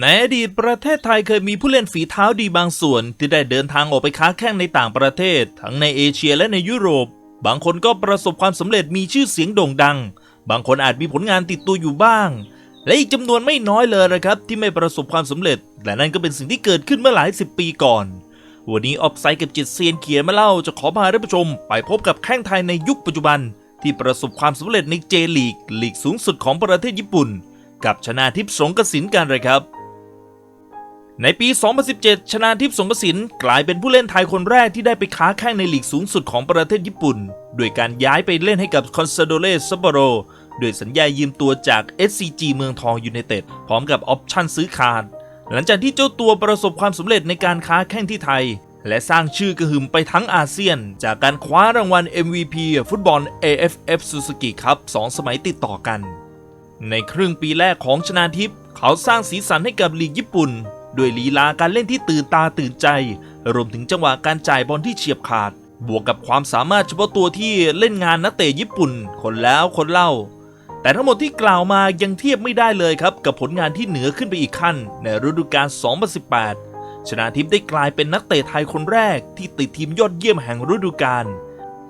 ในอดีตประเทศไทยเคยมีผู้เล่นฝีเท้าดีบางส่วน ที่ได้เดินทางออกไปค้าแข่งในต่างประเทศ ทั้งในเอเชียและในยุโรป บางคนก็ประสบความสำเร็จมีชื่อเสียงโด่งดัง บางคนอาจมีผลงานติดตัวอยู่บ้าง และอีกจำนวนไม่น้อยเลยนะครับ ที่ไม่ประสบความสำเร็จ และนั่นก็เป็นสิ่งที่เกิดขึ้นเมื่อหลายสิบปีก่อน วันนี้ออฟไซด์กับจิตเซียนเขียนมาเล่าจะขอพาท่านผู้ชม ไปพบกับแข้งไทยในยุคปัจจุบัน ที่ประสบความสำเร็จในเจลีกลีกสูงสุดของประเทศญี่ปุ่น กับชนาทิพย์สงกสินกันเลยครับ ในปี 2017 ชนาทิพย์สงกสินกลายเป็นผู้เล่นไทยคนแรกที่ได้ไปค้าแข่งในลีกสูงสุดของประเทศญี่ปุ่น โดยการย้ายไปเล่นให้กับคอนซาโดเลซัปโปโรโดยสัญญายืมตัวจาก SCG เมืองทองยูไนเต็ดพร้อมกับออปชั่นซื้อขาด หลังจากที่เจ้าตัวประสบความสำเร็จในการค้าแข่งที่ไทย และสร้างชื่อกระหึ่มไปทั้งอาเซียน จากการคว้ารางวัล MVP ฟุตบอล AFF Suzuki ครับ2สมัยติดต่อกัน ในครึ่งปีแรกของชนาทิพย์เขาสร้างสีสันให้กับลีกญี่ปุ่น ด้วยลีลาการเล่นที่ตื่นตาตื่นใจ รวมถึงจังหวะการจ่ายบอลที่เฉียบขาด บวกกับความสามารถเฉพาะตัวที่เล่นงานนักเตะญี่ปุ่น คนแล้วคนเล่า แต่ทั้งหมดที่กล่าวมายังเทียบไม่ได้เลยครับ กับผลงานที่เหนือขึ้นไปอีกขั้น ในฤดูกาล 2018 ชนาทิพย์ได้กลายเป็นนักเตะไทยคนแรกที่ติดทีมยอดเยี่ยมแห่งฤดูกาล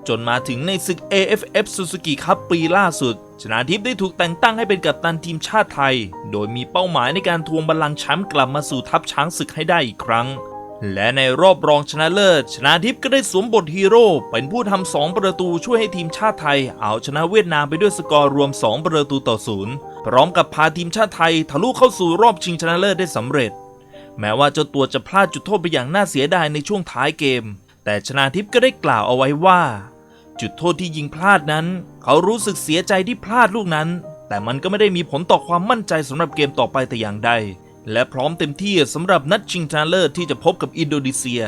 จนมาถึงในศึก AFF Suzuki ครับปีล่าสุด ชนาทิพย์ได้ถูกแต่งตั้งให้เป็นกัปตันทีมชาติไทย โดยมีเป้าหมายในการทวงบัลลังก์แชมป์กลับมาสู่ทัพช้างศึกให้ได้อีกครั้ง และในรอบรองชนะเลิศ ชนาทิพย์ก็ได้สวมบทฮีโร่ เป็นผู้ทำสองประตูช่วยให้ทีมชาติไทย เอาชนะเวียดนามไปด้วยสกอร์รวม 2 ประตูต่อศูนย์พร้อมกับพาทีมชาติไทยทะลุเข้าสู่รอบชิงชนะเลิศได้สำเร็จ แม้ว่าเจ้าตัวจะพลาดจุดโทษไปอย่างน่าเสียดายในช่วงท้ายเกม แต่ชนาทิพย์ก็ได้กล่าวเอาไว้ว่า จุดโทษที่ยิงพลาดนั้น เขารู้สึกเสียใจที่พลาดลูกนั้น แต่มันก็ไม่ได้มีผลต่อความมั่นใจสำหรับเกมต่อไปแต่อย่างใด และพร้อมเต็มที่สำหรับนัดชิงชนะเลิศที่จะพบกับอินโดนีเซีย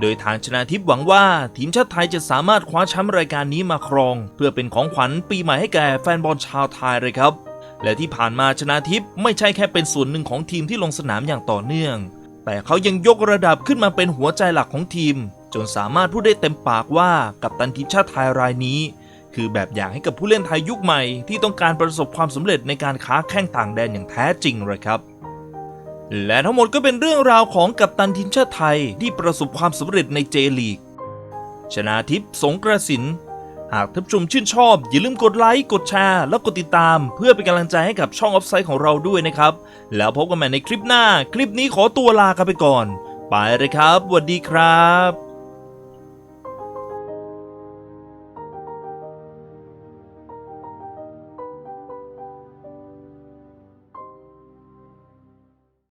โดยทางชนาทิพย์หวังว่าทีมชาติไทยจะสามารถคว้าแชมป์รายการนี้มาครอง เพื่อเป็นของขวัญปีใหม่ให้แก่แฟนบอลชาวไทยเลยครับ และที่ผ่านมาชนาทิพย์ไม่ใช่แค่เป็นส่วนหนึ่งของทีมที่ลงสนามอย่างต่อเนื่อง แต่เขายังยกระดับขึ้นมาเป็นหัวใจหลักของทีม จนสามารถพูดได้เต็มปากว่ากัปตันทีมชาติไทยรายนี้ คือแบบอย่างให้กับผู้เล่นไทยยุคใหม่ที่ต้องการประสบความสำเร็จในการค้าแข่งต่างแดนอย่างแท้จริงเลยครับ และทั้งหมดก็เป็นเรื่องราวของกัปตันทีมชาติไทยที่ประสบความสำเร็จในเจลีก ชนาทิพย์สงกระสินหากท่านผู้ชมชื่นชอบ อย่าลืมกดไลค์กดแชร์ แล้วกดติดตาม เพื่อเป็นกำลังใจให้กับช่องออฟไซด์ของเราด้วยนะครับ แล้วพบกันใหม่ในคลิปหน้า คลิปนี้ขอตัวลากันไปก่อน ไปเลยครับสวัสดีครับ